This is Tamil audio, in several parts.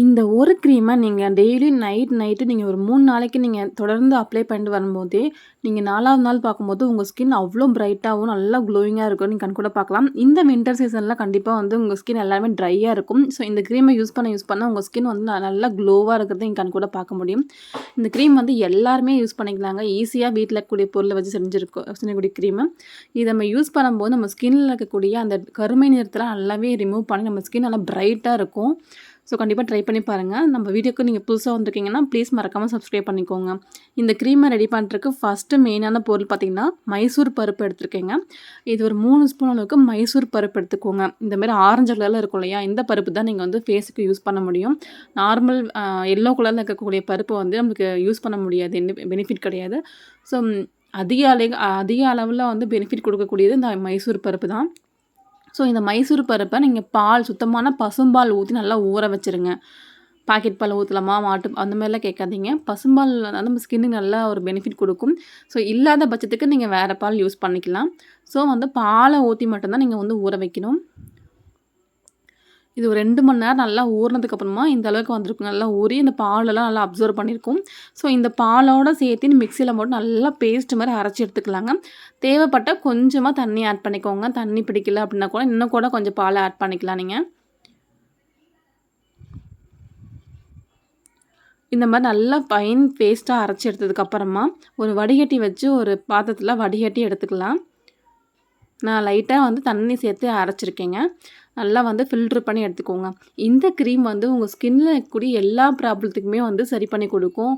இந்த ஒரு க்ரீமை நீங்கள் டெய்லி நைட் நைட்டு நீங்கள் ஒரு மூணு நாளைக்கு நீங்கள் தொடர்ந்து அப்ளை பண்ணிட்டு வரும்போதே, நீங்கள் நாலாவது நாள் பார்க்கும்போது உங்கள் ஸ்கின் அவ்வளோ பிரைட்டாகவும் நல்லா க்ளோயிங்காக இருக்கும். நீங்கள் கண்கூட பார்க்கலாம். இந்த வின்டர் சீசனில் கண்டிப்பாக வந்து உங்கள் ஸ்கின் எல்லாமே ட்ரையாக இருக்கும். ஸோ இந்த க்ரீமை யூஸ் பண்ண யூஸ் பண்ண உங்கள் ஸ்கின் வந்து நல்லா நல்லா இருக்கிறது இருக்கிறத கண் கண்கூட பார்க்க முடியும். இந்த க்ரீம் வந்து எல்லாருமே யூஸ் பண்ணிக்கலாங்க. ஈஸியாக வீட்டில் இருக்கக்கூடிய பொருளை வச்சு செஞ்சுருக்கோம் செஞ்சக்கூடிய க்ரீமை இதை நம்ம யூஸ் பண்ணும்போது நம்ம ஸ்கின்னில் இருக்கக்கூடிய அந்த கருமை நிறத்தில் நல்லாவே ரிமூவ் பண்ணி நம்ம ஸ்கின் நல்லா ப்ரைட்டாக இருக்கும். ஸோ கண்டிப்பாக ட்ரை பண்ணி பாருங்கள் நம்ம வீடியோக்கு நீங்கள் புதுசாக வந்திருக்கீங்கன்னா, ப்ளீஸ் மறக்காமல் சப்ஸ்கிரைப் பண்ணிக்கோங்க. இந்த க்ரீமை ரெடி பண்ணுறதுக்கு ஃபர்ஸ்ட்டு மெயினான பொருள் பார்த்திங்கன்னா மைசூர் பருப்பு எடுத்துருக்கேங்க. இது ஒரு மூணு ஸ்பூன் அளவுக்கு மைசூர் பருப்பு எடுத்துக்கோங்க. இந்தமாரி ஆரஞ்சு கலரில் இருக்கும் இல்லையா? இந்த பருப்பு தான் நீங்கள் வந்து ஃபேஸுக்கு யூஸ் பண்ண முடியும். நார்மல் எல்லோ கலரில் இருக்கக்கூடிய பருப்பு வந்து நமக்கு யூஸ் பண்ண முடியாது. என்ன பெனிஃபிட் கிடையாது. ஸோ அதிக அலை அதிக அளவில் வந்து பெனிஃபிட் கொடுக்கக்கூடியது இந்த மைசூர் பருப்பு தான். ஸோ இந்த மைசூர் பருப்பை நீங்கள் பால் சுத்தமான பசும்பால் ஊற்றி நல்லா ஊற வச்சுருங்க. பாக்கெட் பால் ஊற்றலாமா மாட்டு அந்த மாதிரிலாம் கேட்காதீங்க. பசும்பால் வந்து நம்ம ஸ்கின்னுக்கு நல்லா ஒரு பெனிஃபிட் கொடுக்கும் ஸோ இல்லாத பட்சத்துக்கு நீங்கள் வேறு பால் யூஸ் பண்ணிக்கலாம். ஸோ வந்து பாலை ஊற்றி மட்டும்தான் நீங்கள் வந்து ஊற வைக்கணும். இது ஒரு ரெண்டு மணி நேரம் நல்லா ஊறினதுக்கப்புறமா இந்த அளவுக்கு வந்திருக்கும். நல்லா ஊறி இந்த பாலெல்லாம் நல்லா அப்சர்வ் பண்ணியிருக்கும். ஸோ இந்த பாலோட சேர்த்து மிக்சியில் போட்டு நல்லா பேஸ்ட் மாதிரி அரைச்சி எடுத்துக்கலாங்க. தேவைப்பட்டால் கொஞ்சமாக தண்ணி ஆட் பண்ணிக்கோங்க. தண்ணி பிடிக்கல அப்படின்னா கூட இன்னும் கூட கொஞ்சம் பாலை ஆட் பண்ணிக்கலாம் நீங்கள் இந்த மாதிரி நல்லா ஃபைன் பேஸ்ட்டாக அரைச்சி எடுத்ததுக்கப்புறமா ஒரு வடிகட்டி வச்சு ஒரு பாத்திரத்தில் வடிகட்டி எடுத்துக்கலாம். நான் லைட்டாக வந்து தண்ணி சேர்த்து அரைச்சிருக்கேங்க. நல்லா வந்து ஃபில்ட்ரு பண்ணி எடுத்துக்கோங்க. இந்த க்ரீம் வந்து உங்கள் ஸ்கின்ல இருக்கக்கூடிய எல்லா ப்ராப்ளத்துக்குமே வந்து சரி பண்ணி கொடுக்கும்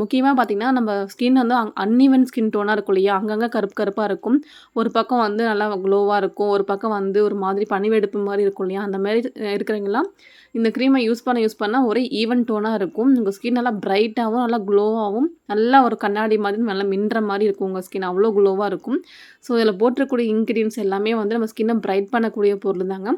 முக்கியமாக பார்த்தீங்கன்னா, நம்ம ஸ்கின் வந்து அன்இவன் ஸ்கின் டோனாக இருக்கும் இல்லையா? அங்கங்கே கருப்பு கருப்பாக இருக்கும். ஒரு பக்கம் வந்து நல்லா க்ளோவாக இருக்கும். ஒரு பக்கம் வந்து ஒரு மாதிரி பனிவெடுப்பு மாதிரி இருக்கும் இல்லையா? அந்த மாதிரி இருக்கிறவங்களாம் இந்த க்ரீமை யூஸ் பண்ண யூஸ் பண்ணால் ஒரே ஈவன் டோனாக இருக்கும். உங்கள் ஸ்கின் நல்லா ப்ரைட்டாகவும் நல்லா க்ளோவாகவும் நல்லா ஒரு கண்ணாடி மாதிரி நல்லா மின்னுற மாதிரி இருக்கும் உங்கள் ஸ்கின். அவ்வளோ க்ளோவாக இருக்கும். ஸோ இதில் போட்டிருக்கக்கூடிய இன்க்ரீடியன்ஸ் எல்லாமே வந்து நம்ம ஸ்கின்னை பிரைட் பண்ணக்கூடிய பொருள் தாங்க.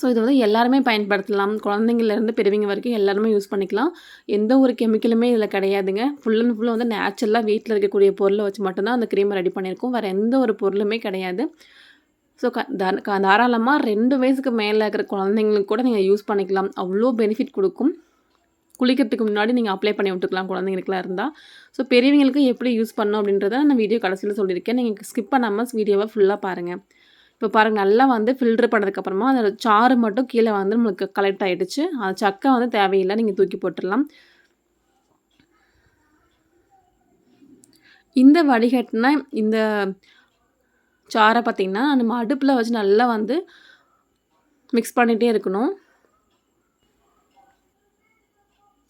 ஸோ இது வந்து எல்லாருமே பயன்படுத்தலாம். குழந்தைங்கள்லேருந்து பெரியவங்க வரைக்கும் எல்லாருமே யூஸ் பண்ணிக்கலாம். எந்த ஒரு கெமிக்கலுமே இதில் கிடையாதுங்க. ஃபுல் அண்ட் ஃபுல்லாக வந்து நேச்சுரலாக வீட்டில் இருக்கக்கூடிய பொருளை வச்சு மட்டும்தான் அந்த க்ரீமை ரெடி பண்ணியிருக்கோம். வேறு எந்த ஒரு பொருளுமே கிடையாது. ஸோ க தாராளமாக ரெண்டு வயசுக்கு மேலே இருக்கிற குழந்தைங்களுக்கு கூட நீங்கள் யூஸ் பண்ணிக்கலாம். அவ்வளோ பெனிஃபிட் கொடுக்கும் குளிக்கிறதுக்கு முன்னாடி நீங்கள் அப்ளை பண்ணி விட்டுக்கலாம் குழந்தைங்களுக்குலாம் இருந்தால் ஸோ பெரியவங்களுக்கு எப்படி யூஸ் பண்ணணும் அப்படின்றத நான் வீடியோ கடைசியில் சொல்லியிருக்கேன். நீங்கள் ஸ்கிப் பண்ணாமல் வீடியோவை ஃபுல்லாக பாருங்க. இப்போ பாருங்கள் நல்லா வந்து ஃபில்ட்ரு பண்ணதுக்கப்புறமா அதோட சாறு மட்டும் கீழே வந்து நம்மளுக்கு கலெக்ட் ஆயிடுச்சு. அது சக்கை வந்து தேவையில்லை நீங்கள் தூக்கி போட்டுடலாம் இந்த வடிகட்டுன இந்த சாரை பார்த்தீங்கன்னா, நம்ம அடுப்பில் வச்சு நல்லா வந்து மிக்ஸ் பண்ணிகிட்டே இருக்கணும்.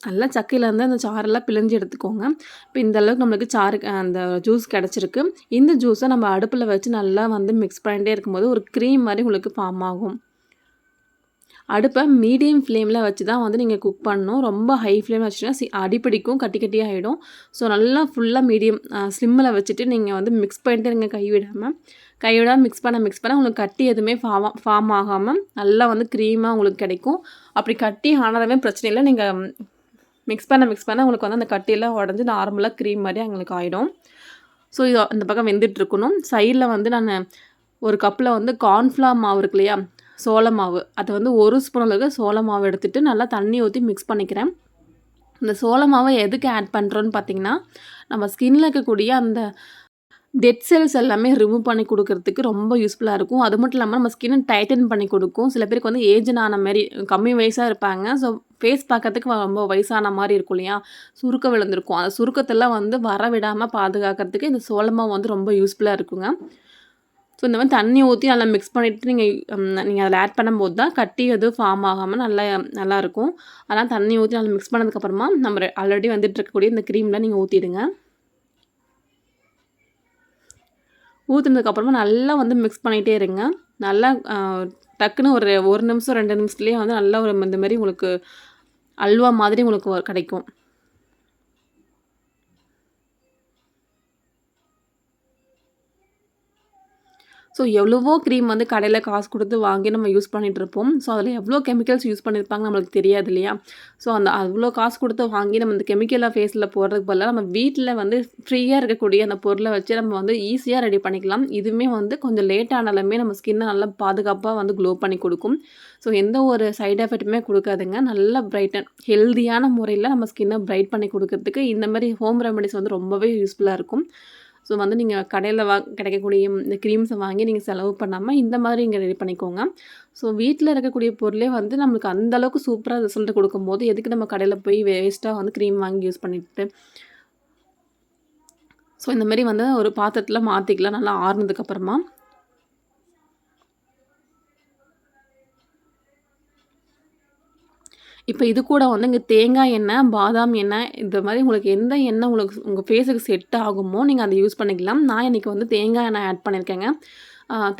நல்லா சக்கையிலேருந்து அந்த சாரெல்லாம் பிழிஞ்சு எடுத்துக்கோங்க. இப்போ இந்த அளவுக்கு நம்மளுக்கு சாறு அந்த ஜூஸ் கிடச்சிருக்கு இந்த ஜூஸை நம்ம அடுப்பில் வச்சு நல்லா வந்து மிக்ஸ் பண்ணிட்டே இருக்கும்போது ஒரு க்ரீம் மாதிரி உங்களுக்கு ஃபார்ம் ஆகும். அடுப்பை மீடியம் ஃப்ளேமில் வச்சு தான் வந்து நீங்கள் குக் பண்ணணும். ரொம்ப ஹை ஃப்ளேமில் வச்சுட்டா சி அடிபிடிக்கும். கட்டி கட்டியா ஆகிடும் ஸோ நல்லா ஃபுல்லாக மீடியம் ஸ்லிம்மில் வச்சுட்டு நீங்கள் வந்து மிக்ஸ் பண்ணிட்டே இருங்க கை கைவிடாமல் கை விடாம மிக்ஸ் பண்ண மிக்ஸ் பண்ண உங்களுக்கு கட்டி எதுவுமே ஃபார்ம் ஃபார்ம் ஆகாமல் நல்லா வந்து க்ரீமாக உங்களுக்கு கிடைக்கும். அப்படி கட்டி ஆனதுமே பிரச்சனை இல்லை நீங்கள் மிக்ஸ் பண்ண மிக்ஸ் பண்ண உங்களுக்கு வந்து அந்த கட்டியெல்லாம் உடஞ்சி நார்மலாக க்ரீம் மாதிரி எங்களுக்கு ஆகிடும் ஸோ இது இந்த பக்கம் வெந்துட்டு இருக்கணும். வந்து நான் ஒரு கப்பில் வந்து கார்ன்ஃப்ளவர் மாவு இருக்கு இல்லையா? சோள மாவு. அதை வந்து ஒரு ஸ்பூன் அளவுக்கு சோள மாவு எடுத்துகிட்டு நல்லா தண்ணி ஊற்றி மிக்ஸ் பண்ணிக்கிறேன். இந்த சோள மாவை எதுக்கு ஆட் பண்ணுறோன்னு பார்த்தீங்கன்னா, நம்ம ஸ்கின்ல இருக்கக்கூடிய அந்த டெட் செல்ஸ் எல்லாமே ரிமூவ் பண்ணி கொடுக்கறதுக்கு ரொம்ப யூஸ்ஃபுல்லாக இருக்கும். அது மட்டும் இல்லாமல் நம்ம ஸ்கின்னை டைட்டன் பண்ணி கொடுக்கும் சில பேருக்கு வந்து ஏஜ் ஆன மாதிரி கம்மி வயசாக இருப்பாங்க. ஸோ ஃபேஸ் பார்க்கறதுக்கு ரொம்ப வயசான மாதிரி இருக்கும் இல்லையா? சுருக்கம் விழுந்திருக்கும். அந்த சுருக்கத்தெல்லாம் வந்து வர விடாமல் பாதுகாக்கிறதுக்கு இந்த சோளமாக வந்து ரொம்ப யூஸ்ஃபுல்லாக இருக்குங்க. ஸோ இந்த மாதிரி தண்ணி ஊற்றி நல்லா மிக்ஸ் பண்ணிவிட்டு நீங்கள் நீங்கள் அதில் ஆட் பண்ணும்போது தான் கட்டி எதுவும் ஃபார்ம் ஆகாமல் நல்லா நல்லாயிருக்கும். அதனால தண்ணி ஊற்றி நல்லா மிக்ஸ் பண்ணதுக்கப்புறமா நம்ம ஆல்ரெடி வந்துட்டு இருக்கக்கூடிய இந்த க்ரீம்லாம் நீங்கள் ஊற்றிடுங்க ஊற்றுனதுக்கப்புறமா நல்லா வந்து மிக்ஸ் பண்ணிகிட்டே இருங்க. நல்லா டக்குன்னு ஒரு ஒரு நிமிஷம் ரெண்டு நிமிஷத்துலேயே வந்து நல்லா ஒரு இந்த மாதிரி உங்களுக்கு அல்வா மாதிரி உங்களுக்கு கிடைக்கும். ஸோ எவ்வளவோ க்ரீம் வந்து கடையில் காசு கொடுத்து வாங்கி நம்ம யூஸ் பண்ணிகிட்ருப்போம் ஸோ அதில் எவ்வளோ கெமிக்கல்ஸ் யூஸ் பண்ணியிருப்பாங்க நம்மளுக்கு தெரியாது இல்லையா? ஸோ அந்த அவ்வளோ காசு கொடுத்து வாங்கி நம்ம இந்த கெமிக்கலாக ஃபேஸில் போடுறதுக்கு பதிலாக நம்ம வீட்டில் வந்து ஃப்ரீயாக இருக்கக்கூடிய அந்த பொருளை வச்சு நம்ம வந்து ஈஸியாக ரெடி பண்ணிக்கலாம். இதுவுமே வந்து கொஞ்சம் லேட் ஆனாலுமே நம்ம ஸ்கின்னை நல்லா பாதுகாப்பாக வந்து க்ளோ பண்ணி கொடுக்கும். ஸோ எந்த ஒரு சைட் எஃபெக்ட்டுமே கொடுக்காதுங்க. நல்லா பிரைட்டன் ஹெல்தியான முறையில் நம்ம ஸ்கின்னை பிரைட் பண்ணி கொடுக்கறதுக்கு இந்த மாதிரி ஹோம் ரெமெடிஸ் வந்து ரொம்பவே யூஸ்ஃபுல்லாக இருக்கும். ஸோ வந்து நீங்கள் கடையில் வா கிடைக்கக்கூடிய இந்த க்ரீம்ஸை வாங்கி நீங்கள் செலவு பண்ணாமல் இந்த மாதிரி இங்கே ரெடி பண்ணிக்கோங்க. ஸோ வீட்டில் இருக்கக்கூடிய பொருளே வந்து நம்மளுக்கு அந்தளவுக்கு சூப்பராக ரிசல்ட் கொடுக்கும்போது எதுக்கு நம்ம கடையில் போய் வேஸ்ட்டாக வந்து க்ரீம் வாங்கி யூஸ் பண்ணிட்டு? ஸோ இந்த மாதிரி வந்து ஒரு பாத்திரத்தில் மாற்றிக்கலாம் நல்லா ஆறுனதுக்கப்புறமா இப்போ இது கூட வந்து இங்கே தேங்காய் எண்ணெய் பாதாம் எண்ணெய் இந்த மாதிரி உங்களுக்கு எந்த எண்ணெய் உங்களுக்கு உங்கள் ஃபேஸுக்கு செட் ஆகுமோ நீங்கள் அதை யூஸ் பண்ணிக்கலாம். நான் இன்றைக்கி வந்து தேங்காய் எண்ணெய் ஆட் பண்ணியிருக்கேங்க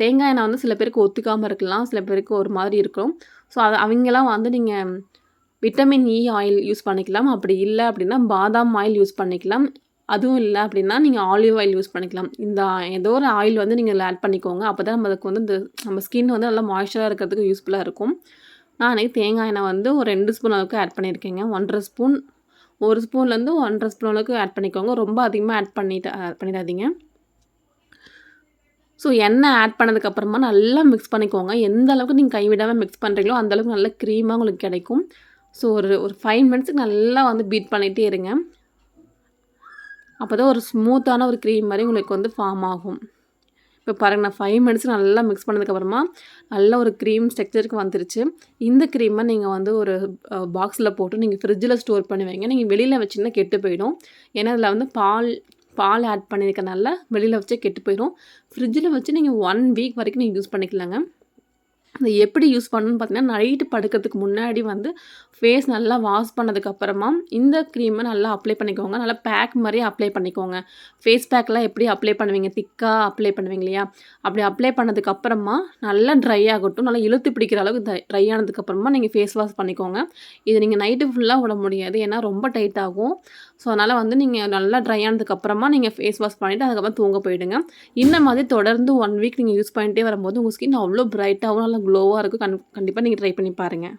தேங்காய் எண்ணெய் வந்து சில பேருக்கு ஒத்துக்காமல் இருக்கலாம். சில பேருக்கு ஒரு மாதிரி இருக்கும். ஸோ அது அவங்கெல்லாம் வந்து நீங்கள் விட்டமின் இ ஆயில் யூஸ் பண்ணிக்கலாம். அப்படி இல்லை அப்படின்னா பாதாம் ஆயில் யூஸ் பண்ணிக்கலாம். அதுவும் இல்லை அப்படின்னா நீங்கள் ஆலிவ் ஆயில் யூஸ் பண்ணிக்கலாம். இந்த ஏதோ ஒரு ஆயில் வந்து நீங்கள் ஆட் பண்ணிக்கோங்க. அப்போ தான் நம்மளுக்கு வந்து இந்த நம்ம ஸ்கின் வந்து நல்லா மாய்ஸ்சராக இருக்கிறதுக்கு யூஸ்ஃபுல்லாக இருக்கும். நான் அன்றைக்கி தேங்காய் எண்ணெய் வந்து ஒரு ரெண்டு ஸ்பூன் அளவுக்கு ஆட் பண்ணியிருக்கேங்க. ஒன்றரை ஸ்பூன் ஒரு ஸ்பூன்லேருந்து ஒன்றரை ஸ்பூன் அளவுக்கு ஆட் பண்ணிக்கோங்க. ரொம்ப அதிகமாக ஆட் பண்ணிட்டு ஆட் பண்ணிடாதீங்க. ஸோ எண்ணெய் ஆட் பண்ணதுக்கப்புறமா நல்லா மிக்ஸ் பண்ணிக்கோங்க. எந்த அளவுக்கு நீங்கள் கைவிடாமல் மிக்ஸ் பண்ணுறீங்களோ அந்தளவுக்கு நல்ல க்ரீமாக உங்களுக்கு கிடைக்கும். ஸோ ஒரு ஒரு ஃபைவ் மினிட்ஸுக்கு நல்லா வந்து பீட் பண்ணிகிட்டே இருங்க. அப்போ தான் ஒரு ஸ்மூத்தான ஒரு க்ரீம் மாதிரி உங்களுக்கு வந்து ஃபார்ம் ஆகும். இப்போ பாருங்கள் நான் ஃபைவ் மினிட்ஸ் நல்லா மிக்ஸ் பண்ணதுக்கப்புறமா நல்ல ஒரு க்ரீம் ஸ்ட்ரக்சருக்கு வந்துருச்சு. இந்த க்ரீமை நீங்கள் வந்து ஒரு பாக்ஸில் போட்டு நீங்கள் ஃப்ரிட்ஜில் ஸ்டோர் பண்ணி வைங்க. நீங்கள் வெளியில் வச்சுன்னா கெட்டு போயிடும். ஏன்னா அதில் வந்து பால் பால் ஆட் பண்ணியிருக்கனால வெளியில் வச்சே கெட்டு போயிடும். ஃப்ரிட்ஜில் வச்சு நீங்கள் ஒன் வீக் வரைக்கும் நீங்கள் யூஸ் பண்ணிக்கலாங்க. அதை எப்படி யூஸ் பண்ணணும்னு பார்த்தீங்கன்னா நைட்டு படுக்கிறதுக்கு முன்னாடி வந்து ஃபேஸ் நல்லா வாஷ் பண்ணதுக்கப்புறமா இந்த க்ரீமை நல்லா அப்ளை பண்ணிக்கோங்க. நல்லா பேக் மாதிரி அப்ளை பண்ணிக்கோங்க. ஃபேஸ் பேக்கெலாம் எப்படி அப்ளை பண்ணுவீங்க? திக்காக அப்ளை பண்ணுவீங்க இல்லையா? அப்படி அப்ளை பண்ணதுக்கப்புறமா நல்லா ட்ரை ஆகட்டும். நல்லா இழுத்து பிடிக்கிற அளவுக்கு ட்ரை ஆனதுக்கப்புறமா நீங்கள் ஃபேஸ் வாஷ் பண்ணிக்கோங்க. இது நீங்கள் நைட்டு ஃபுல்லாக விட முடியாது. ஏன்னா ரொம்ப டைட் ஆகும். ஸோ அதனால் வந்து நீங்கள் நல்லா ட்ரை ஆனதுக்கப்புறமா நீங்கள் ஃபேஸ் வாஷ் பண்ணிவிட்டு அதுக்கப்புறம் தூங்க போயிடுங்க. இந்த மாதிரி தொடர்ந்து ஒன் வீக் நீங்கள் யூஸ் பண்ணிகிட்டே வரும்போது உங்கள் ஸ்கின் அவ்வளோ பிரைட்டாகவும் நல்லா க்ளோவாக இருக்கும். கண் கண்டிப்பாக நீங்கள் ட்ரை பண்ணி பாருங்கள்